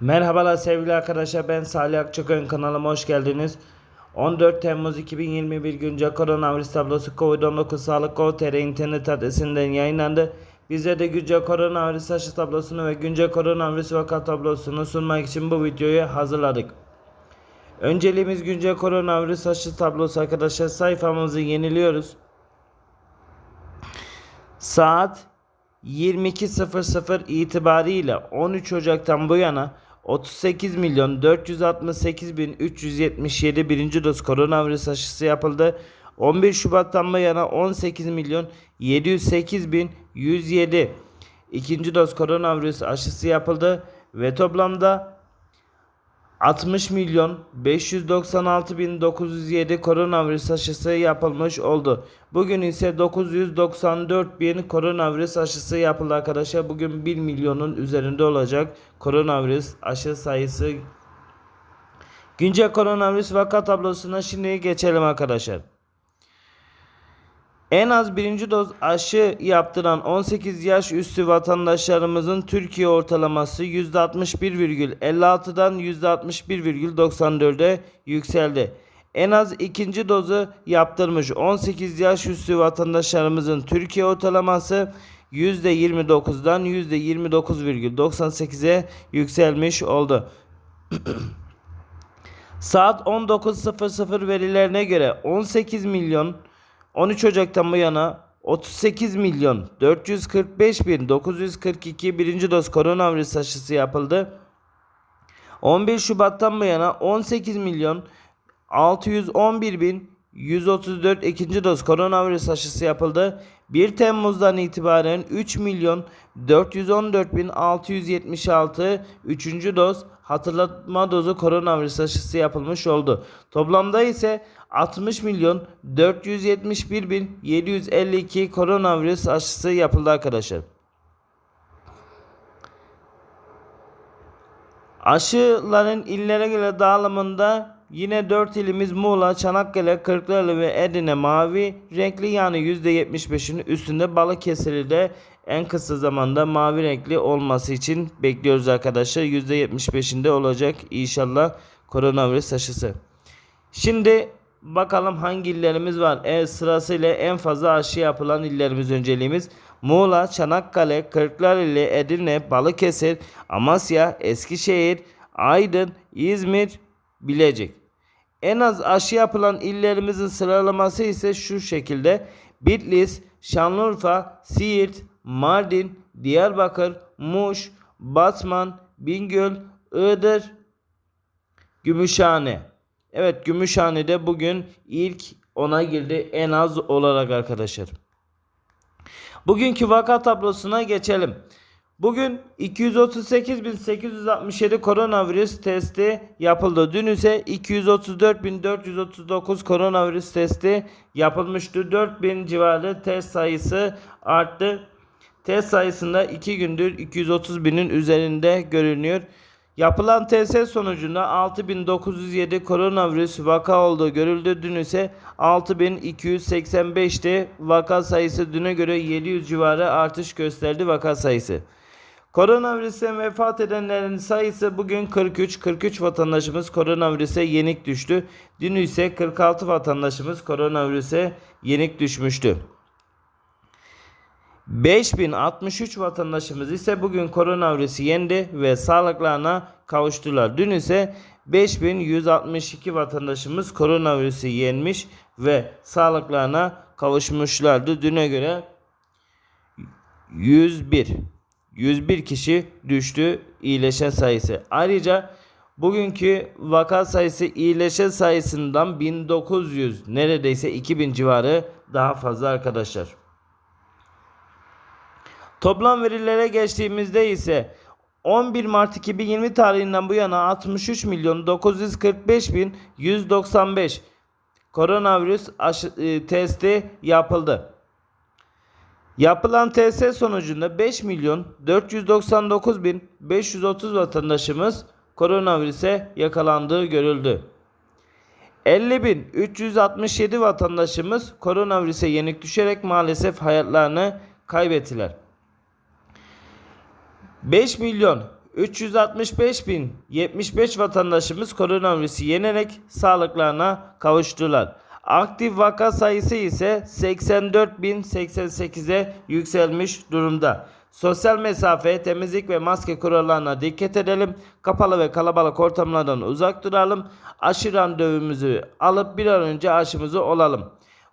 Merhabalar sevgili arkadaşlar ben Salih Akçakoyun kanalıma hoş geldiniz. 14 Temmuz 2021 güncel koronavirüs tablosu COVID-19 Sağlık Gov.tr internet adresinden yayınlandı. Bize de güncel koronavirüs aşı tablosunu ve güncel koronavirüs vaka tablosunu sunmak için bu videoyu hazırladık. Önceliğimiz güncel koronavirüs aşı tablosu arkadaşlar sayfamızı yeniliyoruz. Saat 22.00 itibariyle 13 Ocak'tan bu yana 38 milyon 468 bin 377 birinci doz koronavirüs aşısı yapıldı. 11 Şubat'tan bu yana 18 milyon 708 bin 107 ikinci doz koronavirüs aşısı yapıldı ve toplamda 60 milyon 596 bin 907 koronavirüs aşısı yapılmış oldu. Bugün ise 994 bin koronavirüs aşısı yapıldı arkadaşlar. Bugün 1 milyonun üzerinde olacak koronavirüs aşı sayısı. Güncel koronavirüs vaka tablosuna şimdi geçelim arkadaşlar. En az birinci doz aşı yaptıran 18 yaş üstü vatandaşlarımızın Türkiye ortalaması %61,56'dan %61,94'e yükseldi. En az ikinci dozu yaptırmış 18 yaş üstü vatandaşlarımızın Türkiye ortalaması %29'dan %29,98'e yükselmiş oldu. Saat 19.00 verilerine göre 18 milyon 13 Ocak'tan bu yana 38 milyon 445 bin 942 birinci doz koronavirüs aşısı yapıldı. 11 Şubat'tan bu yana 18 milyon 611 bin 134 ikinci doz koronavirüs aşısı yapıldı. 1 Temmuz'dan itibaren 3 milyon 414 bin 676 üçüncü doz hatırlatma dozu koronavirüs aşısı yapılmış oldu. Toplamda ise 60 milyon 471 bin 752 koronavirüs aşısı yapıldı arkadaşlar. Aşıların illere göre dağılımında yine 4 ilimiz Muğla, Çanakkale, Kırklareli ve Edirne mavi renkli yani %75'in üstünde Balıkesir'i de en kısa zamanda mavi renkli olması için bekliyoruz arkadaşlar. %75'inde olacak inşallah koronavirüs aşısı. Şimdi bakalım hangi illerimiz var. E, sırasıyla en fazla aşı yapılan illerimiz önceliğimiz. Muğla, Çanakkale, Kırklareli, Edirne, Balıkesir, Amasya, Eskişehir, Aydın, İzmir, Bilecik. En az aşı yapılan illerimizin sıralaması ise şu şekilde. Bitlis, Şanlıurfa, Siirt, Mardin, Diyarbakır, Muş, Batman, Bingöl, Iğdır, Gümüşhane. Evet Gümüşhane'de bugün ilk ona girdi en az olarak arkadaşlar. Bugünkü vaka tablosuna geçelim. Bugün 238.867 koronavirüs testi yapıldı. Dün ise 234.439 koronavirüs testi yapılmıştı. 4000 civarı test sayısı arttı. Test sayısında 2 gündür 230 binin üzerinde görünüyor. Yapılan test sonucunda 6907 koronavirüs vaka olduğu görüldü. Dün ise 6285'ti. Vaka sayısı düne göre 700 civarı artış gösterdi vaka sayısı. Koronavirüsten vefat edenlerin sayısı bugün 43. 43 vatandaşımız koronavirüse yenik düştü. Dün ise 46 vatandaşımız koronavirüse yenik düşmüştü. 5063 vatandaşımız ise bugün koronavirüsü yendi ve sağlıklarına kavuştular. Dün ise 5162 vatandaşımız koronavirüsü yenmiş ve sağlıklarına kavuşmuşlardı. Düne göre 101 101 kişi düştü iyileşen sayısı. Ayrıca bugünkü vaka sayısı iyileşen sayısından 1900 neredeyse 2000 civarı daha fazla arkadaşlar. Toplam verilere geçtiğimizde ise 11 Mart 2020 tarihinden bu yana 63 milyon 945 bin 195 koronavirüs aşı, e, testi yapıldı. Yapılan test sonucunda 5 milyon 499 bin 530 vatandaşımız koronavirüse yakalandığı görüldü. 50.367 vatandaşımız koronavirüse yenik düşerek maalesef hayatlarını kaybettiler. 5 milyon 365.075 vatandaşımız koronavirüsü yenerek sağlıklarına kavuştular. Aktif vaka sayısı ise 84.088'e yükselmiş durumda. Sosyal mesafe, temizlik ve maske kurallarına dikkat edelim. Kapalı ve kalabalık ortamlardan uzak duralım. Aşı randevumuzu alıp bir an önce aşımızı olalım.